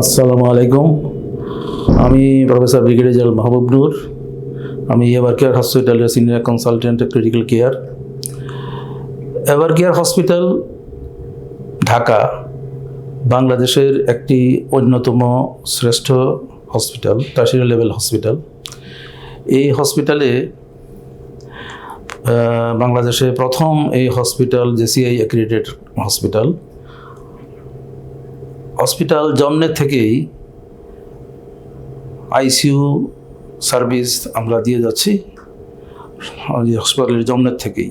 আসসালামু আলাইকুম। আমি professor brigadier general Mahbub Noor. আমি এভার কেয়ার হসপিটালের senior consultant critical care Evercare hospital Dhaka, বাংলাদেশের একটি অন্যতম শ্রেষ্ঠ হসপিটাল টার্সিয়ারি লেভেল হসপিটাল এই হসপিটালে বাংলাদেশে প্রথম এই hospital JCI accredited hospital hospital জন্মের থেকেই আইসিইউ সার্ভিস আমরা দিয়ে যাচ্ছি। হসপিটালের জন্মের থেকেই।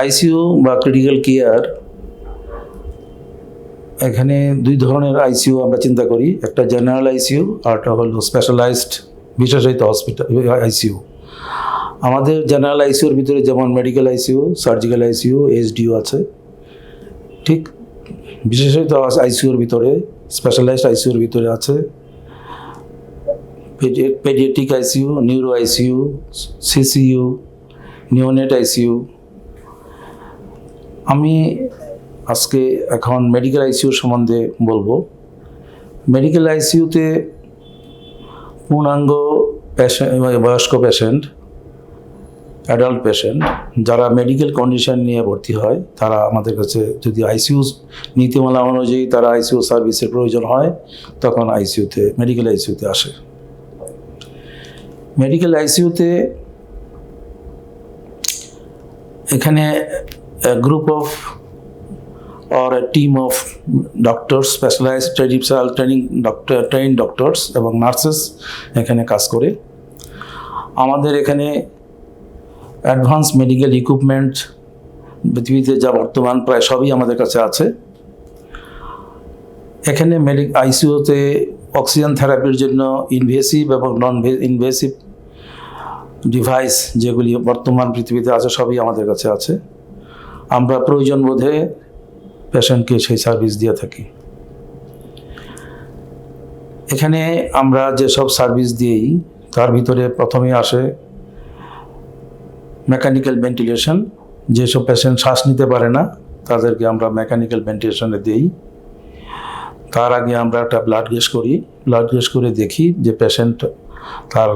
আইসিইউ বা ক্রিটিক্যাল কেয়ার এখানে দুই ধরনের আইসিইউ আমরা চিন্তা করি। একটা জেনারেল আইসিইউ আর একটা হলো স্পেশালাইজড বিশেষায়িত হসপিটাল, আইসিইউ। আমাদের জেনারেল আইসিইউর ভিতরে যেমন medical ICU, surgical ICU HDU আছে। ঠিক বিশেষত আইসিউর ভিতরে স্পেশালাইজড আইসিউর ভিতরে আছে। Paediatric ICU neuro ICU CCU neonate ICU আমি আজকে এখন মেডিকেল আইসিইউ সম্বন্ধে বলব। মেডিকেল আইসিইউতে পূর্ণাঙ্গ পেশেন্ট বয়স্ক পেশেন্ট অ্যাডাল্ট পেশেন্ট যারা মেডিকেল কন্ডিশন নিয়ে ভর্তি হয় তারা আমাদের কাছে যদি আইসিইউ নীতিমালা অনুযায়ী তারা আইসিইউ সার্ভিসের প্রয়োজন হয় তখন আইসিইউতে মেডিকেল আইসিইউতে আসে। মেডিকেল আইসিইউতে এখানে group of a team of doctors, specialized traditional training doctor, trained doctors এবং নার্সেস এখানে কাজ করে। আমাদের এখানে অ্যাডভান্স মেডিকেল ইকুইপমেন্ট পৃথিবীতে যা বর্তমান প্রায় সবই আমাদের কাছে আছে। এখানে মেডি আইসিইউতে অক্সিজেন থেরাপির জন্য ইনভেসিভ এবং নন ইনভেসিভ ডিভাইস যেগুলি বর্তমান পৃথিবীতে আছে, সবই আমাদের কাছে আছে। আমরা প্রয়োজন বোধে পেশেন্টকে সেই সার্ভিস দিয়ে থাকি। এখানে আমরা যেসব সার্ভিস দিই, তার ভিতরে প্রথমে আসে মেকানিক্যাল ভেন্টিলেশন যেসব পেশেন্ট শ্বাস নিতে পারে না, তাদেরকে আমরা মেকানিক্যাল ভেন্টিলেশনে দিই। তার আগে আমরা একটা ব্লাড গ্যাস করি। ব্লাড গ্যাস করে দেখি যে পেশেন্ট তার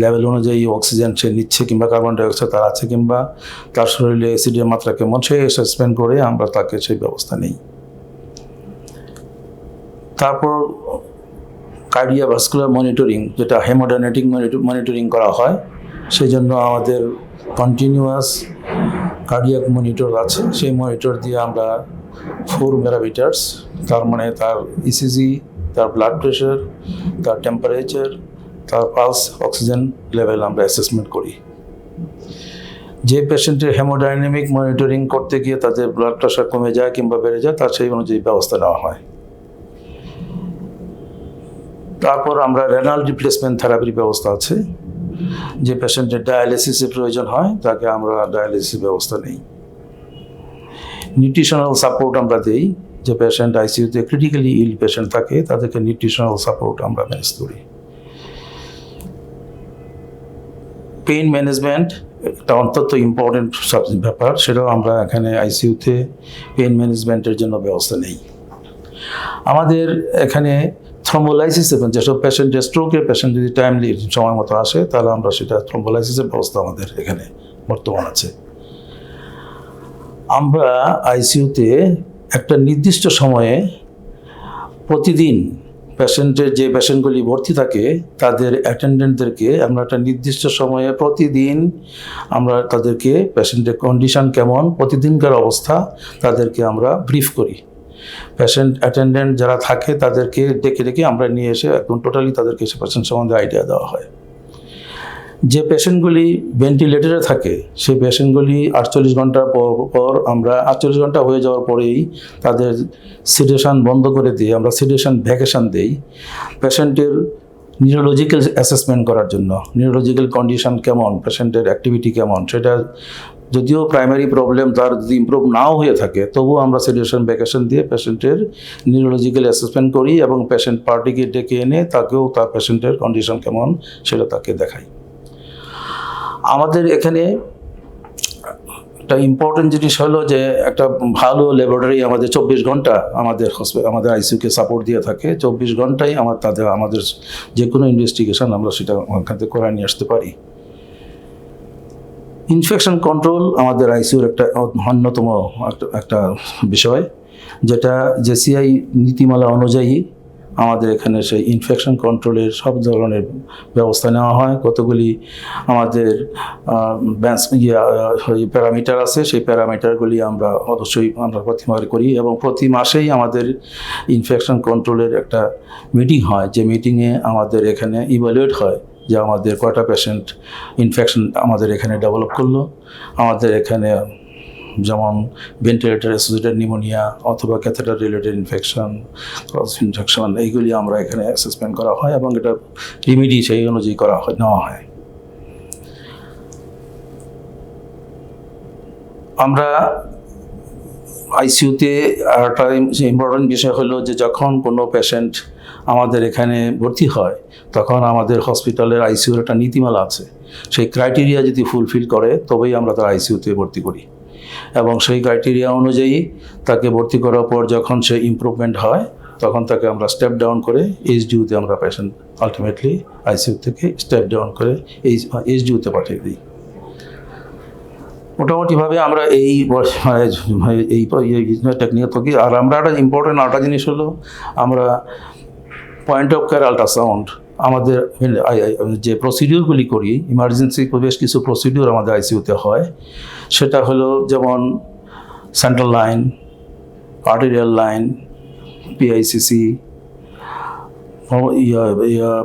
লেভেল অনুযায়ী অক্সিজেন সে নিচ্ছে কিংবা কার্বন ডাইঅক্সাইড তার আছে কিংবা তার শরীরে অ্যাসিডের মাত্রা কেমন, সে সাসপেন্ড করে আমরা তাকে সেই ব্যবস্থা নেই। তারপর কার্ডিয়া ভাস্কুলার মনিটরিং যেটা হেমোডাইনেটিক মনিটরিং করা হয় সেই জন্য আমাদের কন্টিনিউয়াস কার্ডিয়াক মনিটর আছে। সেই মনিটর দিয়ে আমরা ফোর মেরামিটার্স তার মানে তার ইসিজি তার ব্লাড প্রেশার তার টেম্পারেচার তার পালস অক্সিজেন লেভেল আমরা অ্যাসেসমেন্ট করি। যে পেশেন্টের হেমোডাইনামিক মনিটরিং করতে গিয়ে তাদের ব্লাড প্রেশার কমে যায় কিংবা বেড়ে যায়, তার সেই অনুযায়ী ব্যবস্থা নেওয়া হয়। তারপর আমরা রেনাল রিপ্লেসমেন্ট থেরাপির ব্যবস্থা আছে। যে পেশেন্টের ডায়ালিসিসের প্রয়োজন হয়, তাকে আমরা ডায়ালিসিস ব্যবস্থা নেই। নিউট্রিশনাল সাপোর্ট আমরা দিই, যে পেশেন্ট আইসিইউতে ক্রিটিক্যালি ইল পেশেন্ট থাকে, তাদেরকে নিউট্রিশনাল সাপোর্ট আমরা ম্যানেজ করি। পেইন ম্যানেজমেন্ট একটা অন্তত ইম্পর্টেন্ট ব্যাপার, সেটাও আমরা এখানে আইসিইউতে পেইন ম্যানেজমেন্টের জন্য ব্যবস্থা নেই। আমাদের এখানে থ্রম্বোলাইসিস এবং যেসব পেশেন্টের স্ট্রোকের পেশেন্ট যদি টাইমলি সময় মতো আসে, তাহলে আমরা সেটা থ্রম্বোলাইসিসের ব্যবস্থা আমাদের এখানে বর্তমান আছে। আমরা আইসিইউতে একটা নির্দিষ্ট সময়ে প্রতিদিন পেশেন্টের যে পেশেন্টগুলি ভর্তি থাকে, তাদের অ্যাটেন্ডেন্টদেরকে আমরা একটা নির্দিষ্ট সময়ে প্রতিদিন আমরা তাদেরকে পেশেন্টের কন্ডিশন কেমন, প্রতিদিনকার অবস্থা তাদেরকে আমরা ব্রিফ করি। পেশেন্ট অ্যাটেন্ডেন্ট যারা থাকে তাদেরকে ডেকে ডেকে আমরা নিয়ে এসে একদম টোটালি তাদেরকে সে পেশেন্ট সম্বন্ধে আইডিয়া দেওয়া হয়। যে পেশেন্টগুলি ভেন্টিলেটরে থাকে, সেই পেশেন্টগুলি আটচল্লিশ ঘণ্টা পর পর আমরা আটচল্লিশ ঘণ্টা হয়ে যাওয়ার পরেই তাদের সিডেশন বন্ধ করে দিয়ে আমরা সিডেশন ভ্যাকেশন দেই। পেশেন্টের নিউরোলজিক্যাল অ্যাসেসমেন্ট করার জন্য। নিউরোলজিক্যাল কন্ডিশন কেমন? পেশেন্টের অ্যাক্টিভিটি কেমন? সেটা যদিও প্রাইমারি প্রবলেম তার যদি ইম্প্রুভ নাও হয়ে থাকে, তবুও আমরা সিডুয়েশন ভ্যাকেশন দিয়ে পেশেন্টের নিউরোলজিক্যাল অ্যাসেসমেন্ট করি এবং পেশেন্ট পার্টিকে ডেকে এনে তাকেও তার পেশেন্টের কন্ডিশন কেমন সেটা তাকে দেখাই। আমাদের এখানে একটা ইম্পর্টেন্ট জিনিস হলো যে একটা ভালো ল্যাবরেটরি আমাদের চব্বিশ ঘণ্টা আমাদের আমাদের আইসিউকে সাপোর্ট দিয়ে থাকে। চব্বিশ ঘন্টাই আমার তাদের, আমাদের যে কোনো ইনভেস্টিগেশন আমরা সেটা ওখান থেকে করায় নিয়ে আসতে পারি। ইনফেকশন কন্ট্রোল আমাদের আইসিউর একটা অন্যতম একটা বিষয়, যেটা জেসিআই নীতিমালা অনুযায়ী আমাদের এখানে সেই ইনফেকশন কন্ট্রোলের সব ধরনের ব্যবস্থা নেওয়া হয়। কতগুলি আমাদের ব্যান্স প্যারামিটার আছে, সেই প্যারামিটারগুলি আমরা অবশ্যই আমরা প্রতিবার করি এবং প্রতি মাসেই আমাদের ইনফেকশন কন্ট্রোলের একটা মিটিং হয়। যে মিটিংয়ে আমাদের এখানে ইভ্যালুয়েট হয় যে আমাদের কয়টা পেশেন্ট ইনফেকশন আমাদের এখানে ডেভেলপ করল। আমাদের এখানে যেমন ভেন্টিলেটার অ্যাসোসিয়েটেড নিউমোনিয়া অথবা catheter related infection cross infection এইগুলি আমরা এখানে অ্যাসেসমেন্ট করা হয় এবং এটা রিমিডি সেই অনুযায়ী করা হয়, নেওয়া হয়। আমরা আইসিইউতে আর একটা ইম্পর্টেন্ট বিষয় হলো যে যখন কোনো পেশেন্ট আমাদের এখানে ভর্তি হয়, তখন আমাদের হসপিটালের আইসিইউর একটা নীতিমালা আছে। সেই ক্রাইটেরিয়া যদি ফুলফিল করে, তবেই আমরা তার আইসিইউতে ভর্তি করি। এবং সেই ক্রাইটেরিয়া অনুযায়ী তাকে ভর্তি করার পর যখন সে ইমপ্রুভমেন্ট হয়, তখন তাকে আমরা স্টেপ ডাউন করে এইচ এইচডিউতে আমরা পেশেন্ট আলটিমেটলি আইসিইউ থেকে স্টেপ ডাউন করে এইচ এইচ এইচডিউতে পাঠিয়ে দিই। মোটামুটিভাবে আমরা এই মানে এই টেকনিক থাকি। আর আমরা একটা ইম্পর্টেন্ট আরেকটা জিনিস হলো, আমরা পয়েন্ট অফ কেয়ার আল্ট্রাসাউন্ড আমাদের যে প্রসিডিউরগুলি করি ইমার্জেন্সি বেশ কিছু প্রসিডিউর আমাদের আইসিইউতে হয়। সেটা হলো যেমন central line arterial line PICC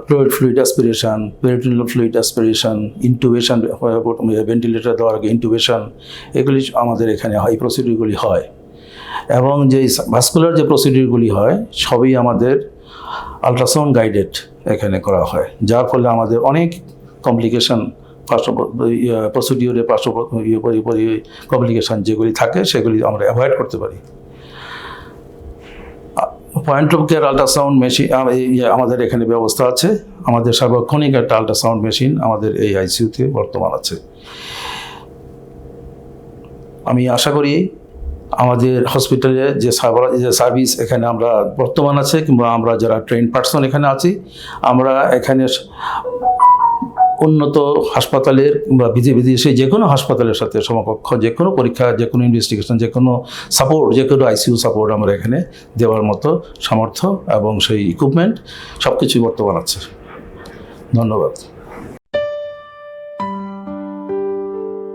fluid fluid aspiration peritoneal fluid aspiration intubation ventilator দেওয়ার আগে ইন্টুবেশন এগুলি আমাদের এখানে হয় প্রসিডিউরগুলি হয়। এবং যে ভাস্কুলার যে প্রসিডিউরগুলি হয়, সবই আমাদের আলট্রাসাউন্ড গাইডেড এখানে করা হয়। যার ফলে আমাদের অনেক কমপ্লিকেশন পার্শ্ব প্রসিডিউরে পার্শ্ব কমপ্লিকেশন যেগুলি থাকে সেগুলি আমরা অ্যাভয়েড করতে পারি। Point of care ultrasound machine আমাদের এখানে ব্যবস্থা আছে। আমাদের সার্বক্ষণিক একটা আল্ট্রাসাউন্ড মেশিন আমাদের এই আইসিইউতে বর্তমান আছে। আমি আশা করি আমাদের হসপিটালে যে যে সার্ভিস এখানে আমরা বর্তমান আছে কিংবা আমরা যারা ট্রেন পার্সন এখানে আছি, আমরা এখানে উন্নত হাসপাতালের বিধি বিদেশে যে কোনো হাসপাতালের সাথে সমকক্ষ, যে কোনো পরীক্ষা, যে কোনো ইনভেস্টিগেশন যে কোনো সাপোর্ট যে কোনো আইসিইউ সাপোর্ট আমরা এখানে দেওয়ার মতো সামর্থ্য এবং সেই ইকুইপমেন্ট সব কিছুই বর্তমান আছে। ধন্যবাদ।